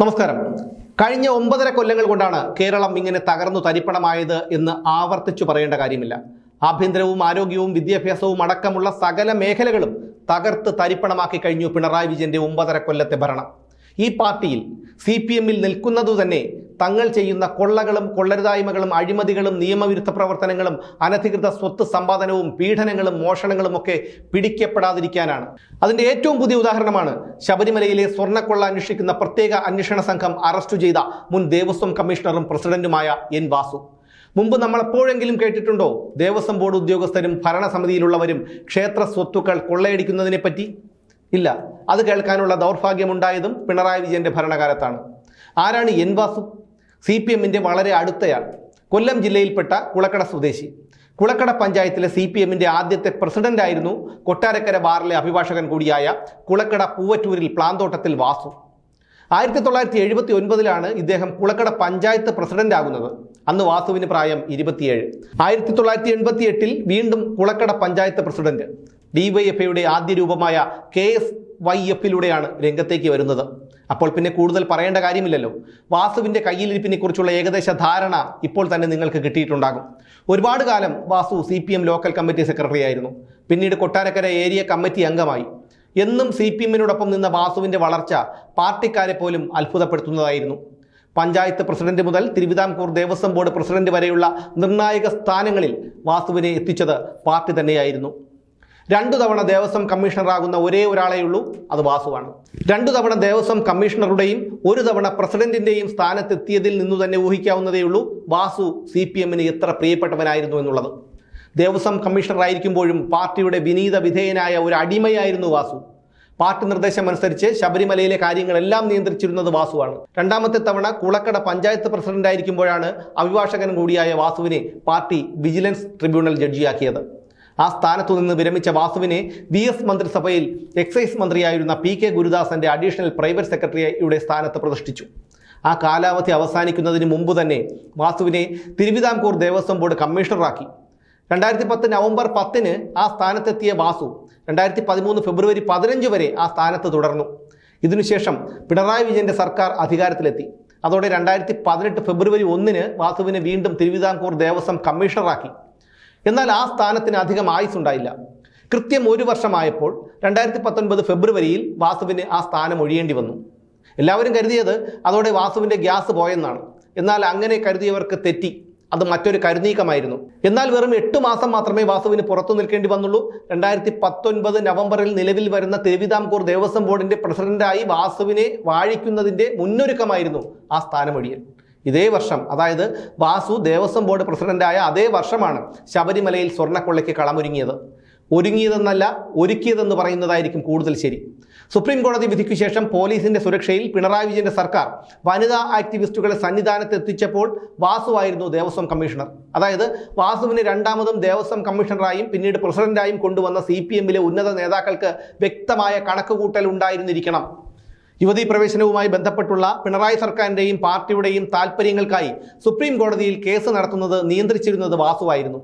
നമസ്കാരം. കഴിഞ്ഞ ഒമ്പതര കൊല്ലങ്ങൾ കൊണ്ടാണ് കേരളം ഇങ്ങനെ തകർന്നു തരിപ്പണമായത് എന്ന് ആവർത്തിച്ചു പറയേണ്ട കാര്യമില്ല. ആഭ്യന്തരവും ആരോഗ്യവും വിദ്യാഭ്യാസവും അടക്കമുള്ള സകല മേഖലകളും തകർത്ത് തരിപ്പണമാക്കി കഴിഞ്ഞു പിണറായി വിജയന്റെ ഒമ്പതര കൊല്ലത്തെ ഭരണം. ഈ പാർട്ടിയിൽ സി പി എമ്മിൽ നിൽക്കുന്നതു തന്നെ തങ്ങൾ ചെയ്യുന്ന കൊള്ളകളും കൊള്ളരുതായ്മകളും അഴിമതികളും നിയമവിരുദ്ധ പ്രവർത്തനങ്ങളും അനധികൃത സ്വത്ത് സമ്പാദനവും പീഡനങ്ങളും മോഷണങ്ങളും ഒക്കെ പിടിക്കപ്പെടാതിരിക്കാനാണ്. അതിന്റെ ഏറ്റവും പുതിയ ഉദാഹരണമാണ് ശബരിമലയിലെ സ്വർണക്കൊള്ള അന്വേഷിക്കുന്ന പ്രത്യേക അന്വേഷണ സംഘം അറസ്റ്റ് ചെയ്ത മുൻ ദേവസ്വം കമ്മീഷണറും പ്രസിഡന്റുമായ എൻ വാസു. മുമ്പ് നമ്മൾ എപ്പോഴെങ്കിലും കേട്ടിട്ടുണ്ടോ? ദേവസ്വം ബോർഡ് ഉദ്യോഗസ്ഥരും ഭരണസമിതിയിലുള്ളവരും ക്ഷേത്ര സ്വത്തുക്കൾ കൊള്ളയടിക്കുന്നതിനെ പറ്റി? ഇല്ല. അത് കേൾക്കാനുള്ള ദൗർഭാഗ്യമുണ്ടായതും പിണറായി വിജയന്റെ ഭരണകാലത്താണ്. ആരാണ് എൻ വാസു? സി പി എമ്മിന്റെ വളരെ അടുത്തയാൾ കൊല്ലം ജില്ലയിൽപ്പെട്ട കുളക്കട സ്വദേശി. കുളക്കട പഞ്ചായത്തിലെ സി പി എമ്മിന്റെ ആദ്യത്തെ പ്രസിഡന്റായിരുന്നു കൊട്ടാരക്കര ബാറിലെ അഭിഭാഷകൻ കൂടിയായ കുളക്കട പൂവറ്റൂരിൽ പ്ലാന്തോട്ടത്തിൽ വാസു. ആയിരത്തി തൊള്ളായിരത്തി എഴുപത്തി ഒൻപതിലാണ് ഇദ്ദേഹം കുളക്കട പഞ്ചായത്ത് പ്രസിഡന്റ് ആകുന്നത് അന്ന് വാസുവിന് പ്രായം ഇരുപത്തിയേഴ്. ആയിരത്തി തൊള്ളായിരത്തി എൺപത്തി എട്ടിൽ വീണ്ടും കുളക്കട പഞ്ചായത്ത് പ്രസിഡന്റ്. ഡിവൈഎഫ്ഐയുടെ ആദ്യ രൂപമായ കെ എസ് വൈ എഫിലൂടെയാണ് രംഗത്തേക്ക് വരുന്നത്. അപ്പോൾ പിന്നെ കൂടുതൽ പറയേണ്ട കാര്യമില്ലല്ലോ. വാസുവിന്റെ കയ്യിലിരിപ്പിനെ കുറിച്ചുള്ള ഏകദേശ ധാരണ ഇപ്പോൾ തന്നെ നിങ്ങൾക്ക് കിട്ടിയിട്ടുണ്ടാകും. ഒരുപാട് കാലം Vasu C P M local committee secretary ആയിരുന്നു. പിന്നീട് കൊട്ടാരക്കര ഏരിയ കമ്മിറ്റി അംഗമായി. എന്നും സി പി എമ്മിനോടൊപ്പം നിന്ന വാസുവിന്റെ വളർച്ച പാർട്ടിക്കാരെ പോലും അത്ഭുതപ്പെടുത്തുന്നതായിരുന്നു. പഞ്ചായത്ത് പ്രസിഡന്റ് മുതൽ തിരുവിതാംകൂർ ദേവസ്വം ബോർഡ് പ്രസിഡന്റ് വരെയുള്ള നിർണായക സ്ഥാനങ്ങളിൽ വാസുവിനെ എത്തിച്ചത് പാർട്ടി തന്നെയായിരുന്നു. രണ്ടു തവണ ദേവസ്വം കമ്മീഷണറാകുന്ന ഒരേ ഒരാളെയുള്ളൂ അത് വാസുവാണ്. രണ്ടു തവണ ദേവസ്വം കമ്മീഷണറുടെയും ഒരു തവണ പ്രസിഡന്റിന്റെയും സ്ഥാനത്തെത്തിയതിൽ നിന്നു തന്നെ ഊഹിക്കാവുന്നതേയുള്ളൂ വാസു സി പി എമ്മിന് എത്ര പ്രിയപ്പെട്ടവനായിരുന്നു എന്നുള്ളത്. ദേവസ്വം കമ്മീഷണറായിരിക്കുമ്പോഴും പാർട്ടിയുടെ വിനീത വിധേയനായ ഒരു അടിമയായിരുന്നു വാസു. പാർട്ടി നിർദ്ദേശം അനുസരിച്ച് ശബരിമലയിലെ കാര്യങ്ങളെല്ലാം നിയന്ത്രിച്ചിരുന്നത് വാസുവാണ്. രണ്ടാമത്തെ തവണ കുളക്കട പഞ്ചായത്ത് പ്രസിഡന്റ് ആയിരിക്കുമ്പോഴാണ് അഭിഭാഷകൻ കൂടിയായ വാസുവിനെ പാർട്ടി വിജിലൻസ് ട്രിബ്യൂണൽ ജഡ്ജിയാക്കിയത്. ആ സ്ഥാനത്തു നിന്ന് വിരമിച്ച വാസുവിനെ വി എസ് മന്ത്രിസഭയിൽ എക്സൈസ് മന്ത്രിയായിരുന്ന പി കെ ഗുരുദാസന്റെ അഡീഷണൽ പ്രൈവറ്റ് സെക്രട്ടറിയുടെ സ്ഥാനത്ത് പ്രതിഷ്ഠിച്ചു. ആ കാലാവധി അവസാനിക്കുന്നതിന് മുമ്പ് തന്നെ വാസുവിനെ തിരുവിതാംകൂർ ദേവസ്വം ബോർഡ് കമ്മീഷണറാക്കി. രണ്ടായിരത്തി പത്ത് നവംബർ പത്തിന് ആ സ്ഥാനത്തെത്തിയ വാസു രണ്ടായിരത്തി പതിമൂന്ന് ഫെബ്രുവരി പതിനഞ്ച് വരെ ആ സ്ഥാനത്ത് തുടർന്നു. ഇതിനുശേഷം പിണറായി വിജയന്റെ സർക്കാർ അധികാരത്തിലെത്തി. അതോടെ രണ്ടായിരത്തി പതിനെട്ട് ഫെബ്രുവരി ഒന്നിന് വാസുവിനെ വീണ്ടും തിരുവിതാംകൂർ ദേവസ്വം കമ്മീഷണറാക്കി. എന്നാൽ ആ സ്ഥാനത്തിന് അധികം ആയുസ് ഉണ്ടായില്ല കൃത്യം ഒരു വർഷമായപ്പോൾ രണ്ടായിരത്തി പത്തൊൻപത് ഫെബ്രുവരിയിൽ വാസുവിന് ആ സ്ഥാനം ഒഴിയേണ്ടി വന്നു. എല്ലാവരും കരുതിയത് അതോടെ വാസുവിന്റെ ഗ്യാസ് പോയെന്നാണ്. എന്നാൽ അങ്ങനെ കരുതിയവർക്ക് തെറ്റി. അത് മറ്റൊരു കരുനീക്കമായിരുന്നു. എന്നാൽ വെറും എട്ട് മാസം മാത്രമേ വാസുവിന് പുറത്തു നിൽക്കേണ്ടി വന്നുള്ളൂ. രണ്ടായിരത്തി പത്തൊൻപത് നവംബറിൽ നിലവിൽ വരുന്ന തിരുവിതാംകൂർ ദേവസ്വം ബോർഡിന്റെ പ്രസിഡന്റായി വാസുവിനെ വാഴിക്കുന്നതിന്റെ മുന്നൊരുക്കമായിരുന്നു ആ സ്ഥാനമൊഴിയൽ ഇതേ വർഷം അതായത് വാസു ദേവസ്വം ബോർഡ് പ്രസിഡന്റായ അതേ വർഷമാണ് ശബരിമലയിൽ സ്വർണക്കൊള്ളയ്ക്ക് കളമൊരുങ്ങിയത്. ഒരുങ്ങിയതെന്നല്ല ഒരുക്കിയതെന്ന് പറയുന്നതായിരിക്കും കൂടുതൽ ശരി. സുപ്രീം കോടതി വിധിക്കു ശേഷം പോലീസിന്റെ സുരക്ഷയിൽ പിണറായി വിജയന്റെ സർക്കാർ വനിതാ ആക്ടിവിസ്റ്റുകളെ സന്നിധാനത്ത് എത്തിച്ചപ്പോൾ വാസുവായിരുന്നു ദേവസ്വം കമ്മീഷണർ. അതായത് വാസുവിനെ രണ്ടാമതും ദേവസ്വം കമ്മീഷണറായും പിന്നീട് പ്രസിഡന്റായും കൊണ്ടുവന്ന സി ഉന്നത നേതാക്കൾക്ക് വ്യക്തമായ കണക്കുകൂട്ടൽ ഉണ്ടായിരുന്നിരിക്കണം. യുവതീ പ്രവേശനവുമായി ബന്ധപ്പെട്ടുള്ള പിണറായി സർക്കാരിന്റെയും പാർട്ടിയുടെയും താൽപ്പര്യങ്ങൾക്കായി സുപ്രീം കോടതിയിൽ കേസ് നടത്തുന്നത് നിയന്ത്രിച്ചിരുന്നത് വാസുവായിരുന്നു.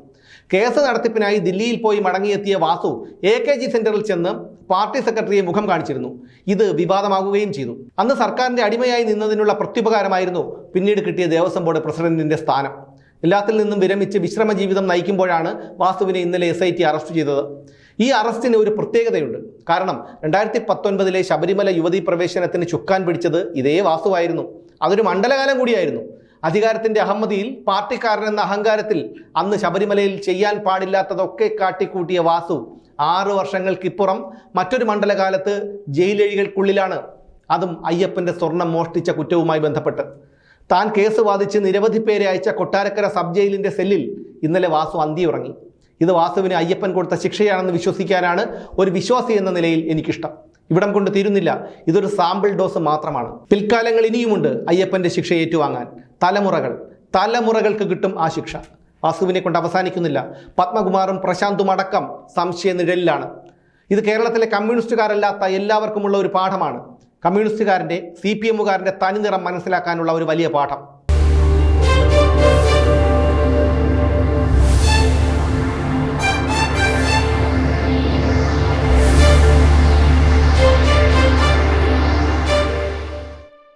കേസ് നടത്തിപ്പിനായി ദില്ലിയിൽ പോയി മടങ്ങിയെത്തിയ വാസു എ കെ ജി സെന്ററിൽ ചെന്ന് പാർട്ടി സെക്രട്ടറിയെ മുഖം കാണിച്ചിരുന്നു. ഇത് വിവാദമാകുകയും ചെയ്തു. അന്ന് സർക്കാരിന്റെ അടിമയായി നിന്നതിനുള്ള പ്രത്യുപകാരമായിരുന്നു പിന്നീട് കിട്ടിയ ദേവസ്വം ബോർഡ് പ്രസിഡന്റിന്റെ സ്ഥാനം. എല്ലാത്തിൽ നിന്നും വിരമിച്ച് വിശ്രമ ജീവിതം നയിക്കുമ്പോഴാണ് വാസുവിനെ ഇന്നലെ എസ് അറസ്റ്റ് ചെയ്തത്. ഈ അറസ്റ്റിന് ഒരു പ്രത്യേകതയുണ്ട്. കാരണം രണ്ടായിരത്തി പത്തൊൻപതിലെ ശബരിമല യുവതീ പ്രവേശനത്തിന് ചുക്കാൻ പിടിച്ചത് ഇതേ വാസുവായിരുന്നു. അതൊരു മണ്ഡലകാലം കൂടിയായിരുന്നു. അധികാരത്തിന്റെ അഹമ്മതിയിൽ പാർട്ടിക്കാരനെന്ന അഹങ്കാരത്തിൽ അന്ന് ശബരിമലയിൽ ചെയ്യാൻ പാടില്ലാത്തതൊക്കെ കാട്ടിക്കൂട്ടിയ വാസു ആറു വർഷങ്ങൾക്കിപ്പുറം മറ്റൊരു മണ്ഡലകാലത്ത് ജയിലഴികൾക്കുള്ളിലാണ് അതും അയ്യപ്പന്റെ സ്വർണം മോഷ്ടിച്ച കുറ്റവുമായി ബന്ധപ്പെട്ട്. താൻ കേസ് വാദിച്ച് നിരവധി പേരെ അയച്ച കൊട്ടാരക്കര സബ് ജയിലിന്റെ സെല്ലിൽ ഇന്നലെ വാസു അന്തിയുറങ്ങി. ഇത് വാസുവിന് അയ്യപ്പൻ കൊടുത്ത ശിക്ഷയാണെന്ന് വിശ്വസിക്കാനാണ് ഒരു വിശ്വാസി എന്ന നിലയിൽ എനിക്കിഷ്ടം. ഇവിടം കൊണ്ട് തീരുന്നില്ല. ഇതൊരു സാമ്പിൾ ഡോസ് മാത്രമാണ്. പിൽക്കാലങ്ങൾ ഇനിയുമുണ്ട് അയ്യപ്പന്റെ ശിക്ഷ ഏറ്റുവാങ്ങാൻ. തലമുറകൾ. തലമുറകൾക്ക് കിട്ടും ആ ശിക്ഷ. വാസുവിനെ കൊണ്ട് അവസാനിക്കുന്നില്ല. പത്മകുമാറും പ്രശാന്തും അടക്കം സംശയ നിഴലിലാണ്. ഇത് കേരളത്തിലെ കമ്മ്യൂണിസ്റ്റുകാരല്ലാത്ത എല്ലാവർക്കുമുള്ള ഒരു പാഠമാണ്. കമ്മ്യൂണിസ്റ്റുകാരന്റെ സി പി എമ്മുകാരന്റെ തനിനിറം മനസ്സിലാക്കാനുള്ള ഒരു വലിയ പാഠം.